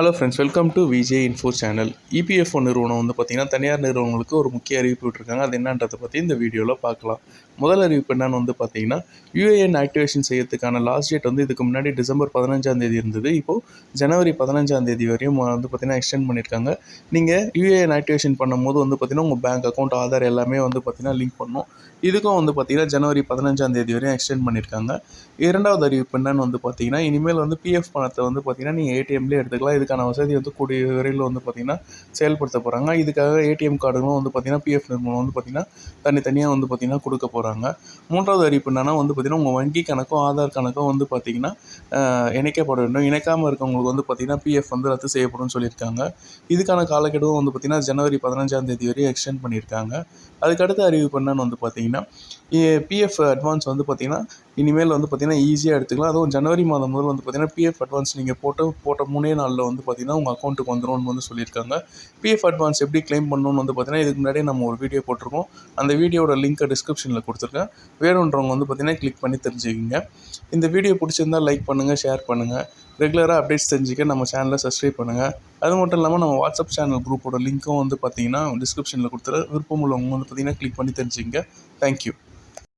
Hello friends welcome to VJ info channel EPFO நிறுவனம் வந்து பார்த்திங்கன்னா தனியார் நிறுவனங்களுக்கு ஒரு முக்கிய அறிவிப்பு விட்டுருக்காங்க. அது என்னன்றதை பற்றி இந்த வீடியோவில் பார்க்கலாம். முதல் அறிவிப்பு என்னன்னு வந்து பார்த்தீங்கன்னா யூஏஎன் ஆக்டிவேஷன் செய்யறதுக்கான லாஸ்ட் டேட் வந்து இதுக்கு முன்னாடி டிசம்பர் பதினஞ்சாம் தேதி இருந்தது. இப்போது ஜனவரி பதினஞ்சாம் தேதி வரையும் வந்து பார்த்திங்கன்னா எக்ஸ்டெண்ட் பண்ணியிருக்காங்க நீங்கள் யூஏஎன் ஆக்டிவேஷன் பண்ணும்போது வந்து பார்த்திங்கன்னா உங்கள் பேங்க் அக்கௌண்ட் ஆதார் எல்லாமே வந்து பார்த்திங்கன்னா லிங்க் பண்ணணும் இதுக்கும் வந்து பார்த்திங்கன்னா ஜனவரி பதினஞ்சாம் தேதி வரையும் எக்ஸ்டெண்ட் பண்ணியிருக்காங்க இரண்டாவது அறிவிப்பு என்னன்னு வந்து பார்த்தீங்கன்னா இனிமேல் வந்து பிஎஃப் பணத்தை வந்து பார்த்தீங்கன்னா நீங்கள் ஏடிஎம்லேயே எடுத்துக்கலாம். இதுக்கு இதுக்கான வசதி வந்து கூடிய விரைவில் வந்து பார்த்தீங்கன்னா செயல்படுத்த போகிறாங்க இதுக்காக ஏடிஎம் கார்டுகளும் வந்து பார்த்தீங்கன்னா பிஎஃப் நிறுவனம் வந்து பார்த்தீங்கன்னா தனித்தனியாக வந்து பார்த்திங்கன்னா கொடுக்க போகிறாங்க மூன்றாவது அறிவிப்பு என்னென்னா வந்து பார்த்தீங்கன்னா உங்கள் வங்கி கணக்கும் ஆதார் கணக்கும் வந்து பார்த்தீங்கன்னா இணைக்கப்பட வேண்டும். இணைக்காமல் இருக்கவங்களுக்கு வந்து பார்த்திங்கன்னா பிஎஃப் வந்து ரத்து செய்யப்படும்னு சொல்லியிருக்காங்க. இதுக்கான காலக்கெடுவும் வந்து பார்த்திங்கன்னா ஜனவரி பதினஞ்சாம் தேதி வரையும் எக்ஸ்டெண்ட் பண்ணியிருக்காங்க. அதுக்கடுத்த அறிவிப்பு என்னன்னு வந்து பார்த்தீங்கன்னா பிஎஃப் அட்வான்ஸ் வந்து பார்த்தீங்கன்னா இனிமேல் வந்து பார்த்தீங்கன்னா ஈஸியாக எடுத்துக்கலாம். அதுவும் ஜனவரி மாதம் முதல் வந்து பார்த்தீங்கன்னா பிஎஃப் அட்வான்ஸ் நீங்கள் போட்டு போட்ட மூணே நாளில் வந்து பார்த்தீங்கன்னா உங்கள் அக்கௌண்ட்டுக்கு வந்துரும்னு வந்து சொல்லியிருக்காங்க. பிஎஃப் அட்வான்ஸ் எப்படி க்ளைம் பண்ணணும்னு வந்து பார்த்தீங்கன்னா இதுக்கு முன்னாடியே நம்ம ஒரு வீடியோ போட்டிருக்கோம். அந்த வீடியோட லிங்க்கை டிஸ்கிரிப்ஷனில் கொடுத்துருக்கேன். வேணுன்றவங்க வந்து பார்த்தீங்கன்னா கிளிக் பண்ணி தெரிஞ்சுக்கிங்க. இந்த வீடியோ பிடிச்சிருந்தா லைக் பண்ணுங்கள் ஷேர் பண்ணுங்கள் ரெகுலராக அப்டேட்ஸ் தெரிஞ்சுக்க நம்ம சேனலை சப்ஸ்கிரைப் பண்ணுங்கள் அது மட்டும் இல்லாமல் நம்ம வாட்ஸ்அப் சேனல் குரூப்போட லிங்க்கும் வந்து பார்த்தீங்கன்னா டிஸ்கிரிப்ஷனில் கொடுத்துரு விருப்பம் உள்ளவங்க வந்து பார்த்தீங்கன்னா கிளிக் பண்ணி தெரிஞ்சுங்க தேங்க்யூ